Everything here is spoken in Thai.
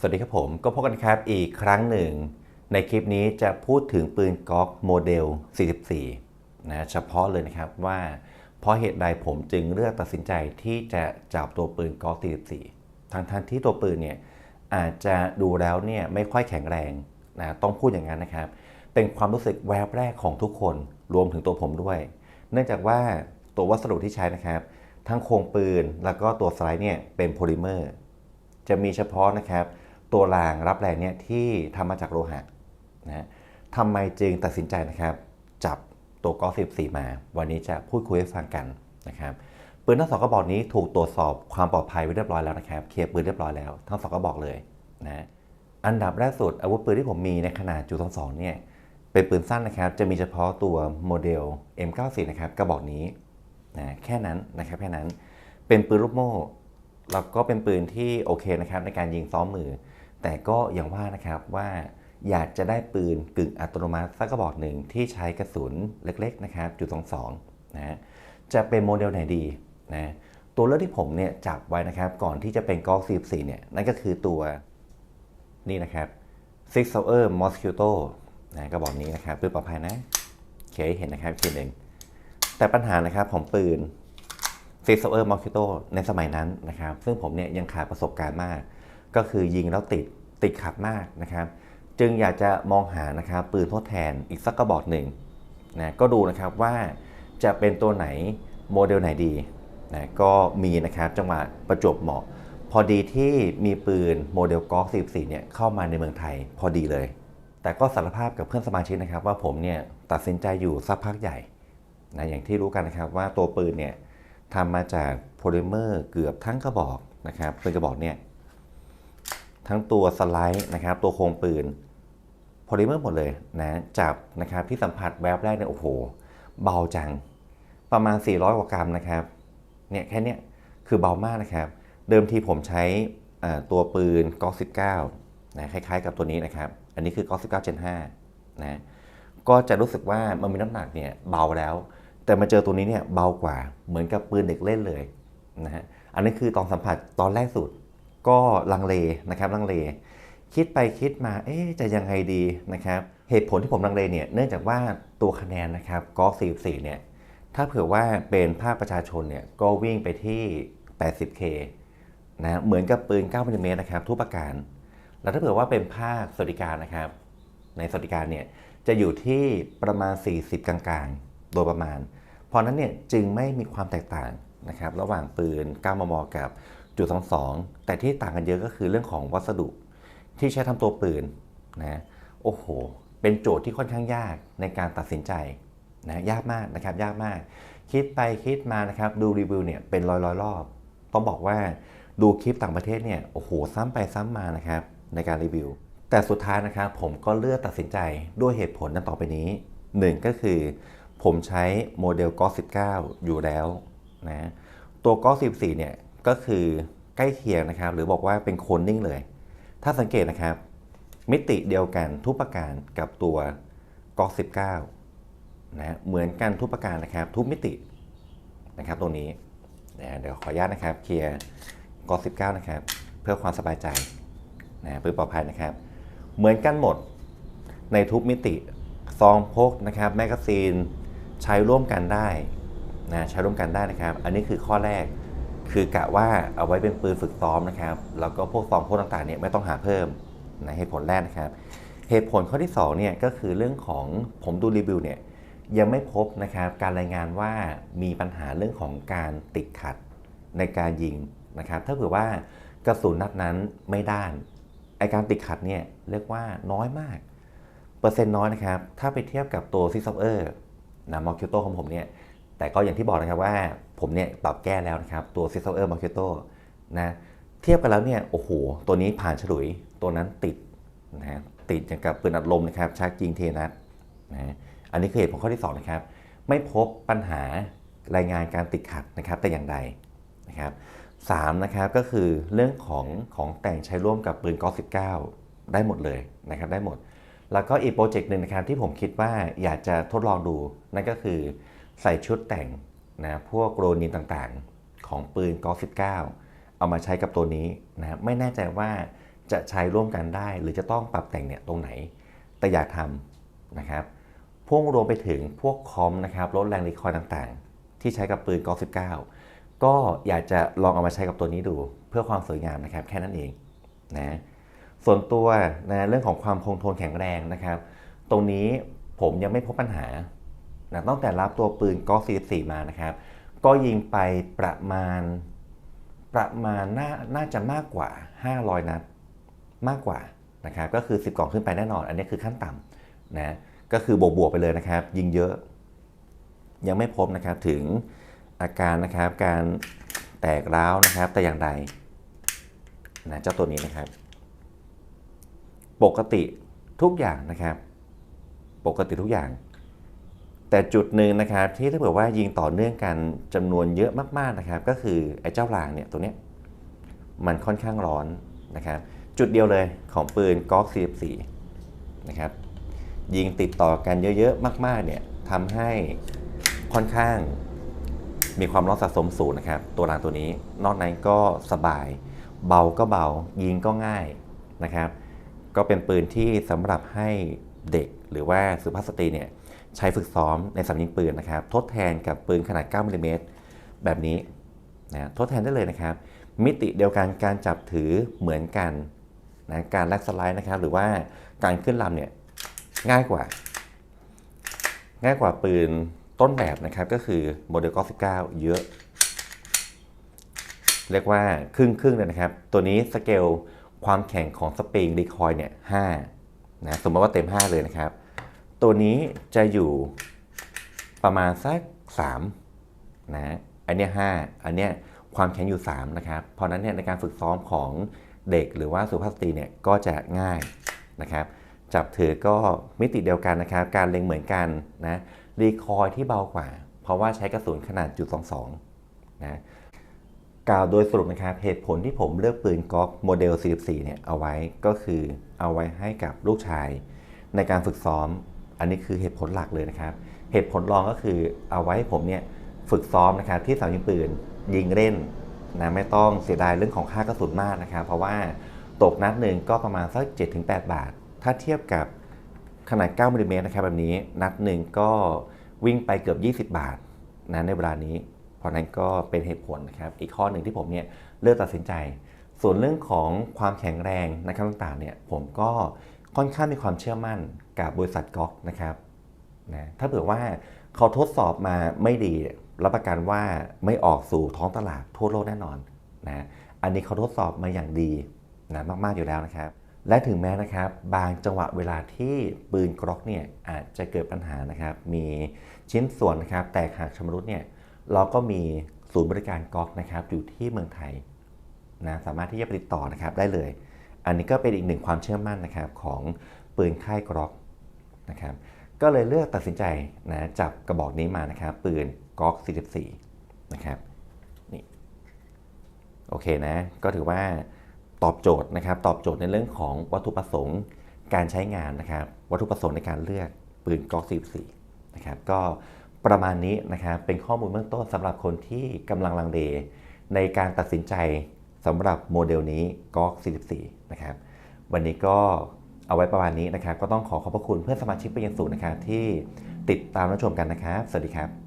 สวัสดีครับผมก็พบกันครับอีกครั้งหนึ่ง ในคลิปนี้จะพูดถึงปืนก๊อกโมเดล 44 นะเฉพาะเลยนะครับว่าเพราะเหตุใดผมจึงเลือกตัดสินใจที่จะจับตัวปืนก๊อก 44 ทั้งทันที่ตัวปืนเนี่ยอาจจะดูแล้วเนี่ยไม่ค่อยแข็งแรงนะต้องพูดอย่างนั้นนะครับ เป็นความรู้สึกแวบแรกของทุกคนรวมถึงตัวผมด้วย เนื่องจากว่าตัววัสดุที่ใช้นะครับ ทั้งโครงปืนแล้วก็ตัวสไลด์เนี่ยเป็นโพลิเมอร์ จะมีเฉพาะนะครับ ตัวรางรับแรงเนี่ยที่ทำมาจากโลหะนะทำไมจึงตัดสินใจนะครับ จับตัวกอล์ฟ14 มา วันนี้จะพูดคุยให้ฟังกันนะครับปืนทั้งสองกระบอกนี้ถูกตรวจสอบความปลอดภัยไว้เรียบร้อยแล้วนะครับ เคลียร์ปืนเรียบร้อยแล้วทั้งสองกระบอกเลยนะอันดับแรกสุดอาวุธปืนที่ผมมีในขนาดจุด22เนี่ยเป็นปืนสั้นนะครับ จะมีเฉพาะตัวโมเดล M94 นะครับกระบอกนี้นะแค่นั้นนะครับแค่นั้นเป็นปืนลูกโม่แล้วก็เป็นปืนที่โอเคนะครับในการยิงซ้อมมือ แต่ก็อย่างว่านะครับว่าอยากจะได้ปืนกึ่งอัตโนมัติสักกระบอกหนึ่งที่ใช้กระสุนเล็กๆนะครับจุด22นะจะเป็นโมเดลไหนดีนะตัวเลือกที่ผมเนี่ยจับไว้นะครับก่อนที่จะเป็นกอล์ฟ44เนี่ยนั่นก็คือตัวนี่นะครับ Six Hour Mosquito นะกระบอกนี้นะครับปืนปลอดภัยนะโอเคเห็นนะครับทีหนึ่งแต่ปัญหานะครับของปืนซิกเซอร์มอคิโตในสมัยนั้นนะครับ ซึ่งผมเนี่ยยังขาดประสบการณ์มาก ก็คือยิงแล้วติดติดขัดมากนะครับ จึงอยากจะมองหานะครับปืนทดแทนอีกสักกระบอกหนึ่งนะก็ดูนะครับว่าจะเป็นตัวไหนโมเดลไหนดีนะก็มีนะครับจังหวะประจวบเหมาะ พอดีที่มีปืนโมเดลกอล์ฟ44เนี่ยเข้ามาในเมืองไทยพอดีเลย แต่ก็สารภาพกับเพื่อนสมาชิกนะครับ ว่าผมเนี่ยตัดสินใจอยู่สักพักใหญ่นะอย่างที่รู้กันนะครับว่าตัวปืนเนี่ยทำมาจากโพลิเมอร์เกือบทั้งกระบอกนะครับปืนกระบอกเนี่ย ทั้งตัวสไลด์นะครับตัวโครงปืนโพลิเมอร์หมดเลยนะจับนะครับที่สัมผัสแวบแรกเนี่ยโอ้โห เบาจัง ประมาณ 400 กว่ากรัมนะครับเนี่ยแค่เนี้ยคือเบามากนะครับ เดิมทีผมใช้ตัวปืนก๊อก19นะคล้ายๆ กับตัวนี้นะครับ อันนี้คือก๊อก19 Gen 5นะก็จะรู้สึกว่ามันมีน้ำหนักเนี่ยเบาแล้ว แต่มาเจอตัวนี้เนี่ยเบากว่าเหมือนกับปืนเด็กเล่นเลยนะฮะอันนี้คือตอนสัมผัสตอนแรกสุด ก็ลังเลนะครับลังเล คิดไปคิดมาเอ๊จะยังไงดีนะครับเหตุผลที่ผมลังเลเนี่ยเนื่องจากว่าตัวคะแนนนะครับกอล์ฟ44เนี่ยถ้าเผื่อว่าเป็นภาคประชาชนเนี่ยก็วิ่งไปที่ 80K นะเหมือนกับปืน9มิลลิเมตรนะครับทุกประการ แล้วถ้าเผื่อว่าเป็นภาคสวัสดิการนะครับ ในสวัสดิการเนี่ยจะอยู่ที่ประมาณ 40 กลางๆ โดยประมาณ เพราะนั้นเนี่ยจึงไม่มีความแตกต่างนะครับระหว่างปืน 9 มม กับ จุด22 แต่ที่ต่างกันเยอะก็คือเรื่องของวัสดุที่ใช้ทำตัวปืนนะโอ้โห เป็นโจทย์ที่ค่อนข้างยากในการตัดสินใจนะยากมากนะครับยากมาก คิดไปคิดมานะครับดูรีวิวเนี่ยเป็นร้อยร้อยรอบ ต้องบอกว่าดูคลิปต่างประเทศเนี่ยโอ้โหซ้ำไปซ้ำมานะครับในการรีวิว แต่สุดท้ายนะครับผมก็เลือกตัดสินใจด้วยเหตุผลดังต่อไปนี้ 1 ก็คือ ผมใช้โมเดลกอ19อยู่แล้วนะตัวกอ14เนี่ย ก็คือใกล้เคียงนะครับ หรือบอกว่าเป็นโคนนิ่งเลย ถ้าสังเกตนะครับ มิติเดียวกันทุกประการกับตัวกอก19นะเหมือนกันทุกประการนะครับ ทุกมิตินะครับตรงนี้นะเดี๋ยวขออนุญาตนะครับ เคลียร์กอก19นะครับ เพื่อความสบายใจนะเพื่อปลอดภัยนะครับ เหมือนกันหมดในทุกมิติซองพกนะครับแมกกาซีนใช้ร่วมกันได้นะใช้ร่วมกันได้นะครับ อันนี้คือข้อแรก คือกะว่าเอาไว้เป็นปืนฝึกซ้อมนะครับแล้วก็พวกซองพวกต่างๆเนี่ยไม่ต้องหาเพิ่มนะเหตุผลแรกนะครับ เหตุผลข้อที่2เนี่ยก็คือเรื่องของผมดูรีวิวเนี่ยยังไม่พบนะครับการรายงานว่ามีปัญหาเรื่องของการติดขัดในการยิงนะครับ ถ้าเผื่อว่ากระสุนนัดนั้นไม่ด้านไอการติดขัดเนี่ยเรียกว่าน้อยมาก เปอร์เซ็นต์น้อยนะครับ ถ้าไปเทียบกับตัวซิซอเออร์นะมอคิโตของผมเนี่ย แต่ก็อย่างที่บอกนะครับว่าผมเนี่ยปรับแก้แล้วนะครับ ตัวซิซเออร์มอคิโตนะเทียบกันแล้วเนี่ยโอ้โห ตัวนี้ผ่านฉลุยตัวนั้นติดนะติดอย่างกับปืนอัดลมนะครับชักยิงเทนัดนะอันนี้คือเหตุผลข้อที่2นะครับไม่พบปัญหารายงานการติดขัดนะครับแต่อย่างใดนะครับ3นะครับก็คือเรื่องของของแต่งใช้ร่วมกับปืนกอล์ฟ19ได้หมดเลยนะครับได้หมด แล้วก็อีกโปรเจกต์หนึ่งนะครับที่ผมคิดว่าอยากจะทดลองดูนั่นก็คือ ใส่ชุดแต่งนะพวกโรนินต่างๆ ของปืนกอล์ฟ19 เอามาใช้กับตัวนี้นะไม่แน่ใจว่าจะใช้ร่วมกันได้หรือจะต้องปรับแต่งเนี่ยตรงไหน แต่อยากทำนะครับพ่วงรวมไปถึงพวกคอมนะครับลดแรงรีคอยต่างๆ ที่ใช้กับปืนกอล์ฟ19 ก็อยากจะลองเอามาใช้กับตัวนี้ดู เพื่อความสวยงามนะครับแค่นั้นเองนะส่วนตัวนะเรื่องของความคงทนแข็งแรงนะครับ ตรงนี้ผมยังไม่พบปัญหา นะตั้งแต่รับตัวปืนกอล์ฟ44มานะครับ ก็ยิงไปประมาณประมาณน่าน่าจะมากกว่า 500 นัดมากกว่านะครับก็คือ 10กล่องขึ้นไปแน่นอน อันนี้คือขั้นต่ำนะก็คือบวกบวกไปเลยนะครับ ยิงเยอะ ยังไม่พบนะครับถึงอาการนะครับการแตกร้าวนะครับแต่อย่างใดนะเจ้าตัวนี้นะครับ ปกติทุกอย่างนะครับ ปกติทุกอย่าง แต่จุดหนึ่งนะครับที่ถ้าเผื่อว่ายิงต่อเนื่องกันจำนวนเยอะมากๆนะครับ ก็คือไอ้เจ้ารางเนี่ยตัวเนี้ยมันค่อนข้างร้อนนะครับ จุดเดียวเลยของปืนก๊อก 44 นะครับ ยิงติดต่อกันเยอะๆมากๆเนี่ยทำให้ค่อนข้างมีความร้อนสะสมสูงนะครับ ตัวรางตัวนี้ นอกนั้นก็สบาย เบาก็เบา ยิงก็ง่ายนะครับ ก็เป็นปืนที่สำหรับให้เด็กหรือว่าสุภาพสตรีเนี่ย ใช้ฝึกซ้อมในสำยิงปืนนะครับ ทดแทนกับปืนขนาด 9มิลลิเมตรแบบนี้นะทดแทนได้เลยนะครับ มิติเดียวกันการจับถือเหมือนกันนะการแลกสไลด์นะครับ หรือว่าการขึ้นลำเนี่ยง่ายกว่า ง่ายกว่าปืนต้นแบบนะครับ ก็คือโมเดลกอ19เยอะ เรียกว่าครึ่งครึ่งเลยนะครับ ตัวนี้สเกลความแข็งของสปริงรีคอยเนี่ย5นะสมมติว่าเต็ม 5 เลยนะครับ ตัวนี้จะอยู่ประมาณสัก3นะ อันนี้5อันนี้ความแข็งอยู่ 3 นะครับ เพราะฉะนั้นเนี่ยในการฝึกซ้อมของเด็กหรือว่าสุภาพสตรีเนี่ยก็จะง่ายนะครับ จับถือก็มิติเดียวกันนะครับ การเล็งเหมือนกันนะรีคอยที่เบากว่า เพราะว่าใช้กระสุนขนาดจุด22นะกล่าวโดยสรุปนะครับเหตุผลที่ผมเลือกปืนก๊อกโมเดล 44 เนี่ยเอาไว้ก็คือเอาไว้ให้กับลูกชายในการฝึกซ้อม อันนี้คือเหตุผลหลักเลยนะครับ เหตุผลรองก็คือเอาไว้ให้ผมเนี่ยฝึกซ้อมนะครับที่สนามยิงปืนยิงเล่นนะไม่ต้องเสียดายเรื่องของค่ากระสุนมากนะครับ เพราะว่าตกนัดหนึ่งก็ประมาณสัก 7-8 บาท ถ้าเทียบกับขนาด9มิลลิเมตรนะครับแบบนี้นัดหนึ่งก็วิ่งไปเกือบ 20 บาทนะในเวลานี้ เพราะนั้นก็เป็นเหตุผลนะครับ อีกข้อหนึ่งที่ผมเนี่ยเลือกตัดสินใจ ส่วนเรื่องของความแข็งแรงนะครับต่างๆเนี่ยผมก็ ค่อนข้างมีความเชื่อมั่นกับบริษัทก๊อกนะครับนะถ้าเผื่อว่าเขาทดสอบมาไม่ดีรับประกันว่าไม่ออกสู่ท้องตลาดทั่วโลกแน่นอนนะอันนี้เขาทดสอบมาอย่างดีนะมาก ๆ อยู่แล้วนะครับ และถึงแม้นะครับบางจังหวะเวลาที่ปืนกรอกเนี่ยอาจจะเกิดปัญหานะครับ มีชิ้นส่วนนะครับแตกหักชำรุดเนี่ยเราก็มีศูนย์บริการก๊อกนะครับอยู่ที่เมืองไทยนะสามารถที่จะติดต่อนะครับได้เลย อันนี้ก็เป็นอีกหนึ่งความเชื่อมั่นนะครับของปืนค่ายกรอกนะครับก็เลยเลือกตัดสินใจนะจับกระบอกนี้มานะครับปืนก๊อก 44 นะครับนี่โอเคนะ ก็ถือว่าตอบโจทย์นะครับตอบโจทย์ในเรื่องของวัตถุประสงค์การใช้งานนะครับ วัตถุประสงค์ในการเลือกปืนก๊อก 44 นะครับก็ประมาณนี้นะครับเป็นข้อมูลเบื้องต้นสำหรับคนที่กำลังลังเลในการตัดสินใจ สำหรับโมเดลนี้ก๊อก44 นะครับ วันนี้ก็เอาไว้ประมาณนี้นะครับ ก็ต้องขอขอบพระคุณเพื่อนสมาชิกเป็นอย่างสูงนะครับที่ติดตามรับชมกันนะครับ สวัสดีครับ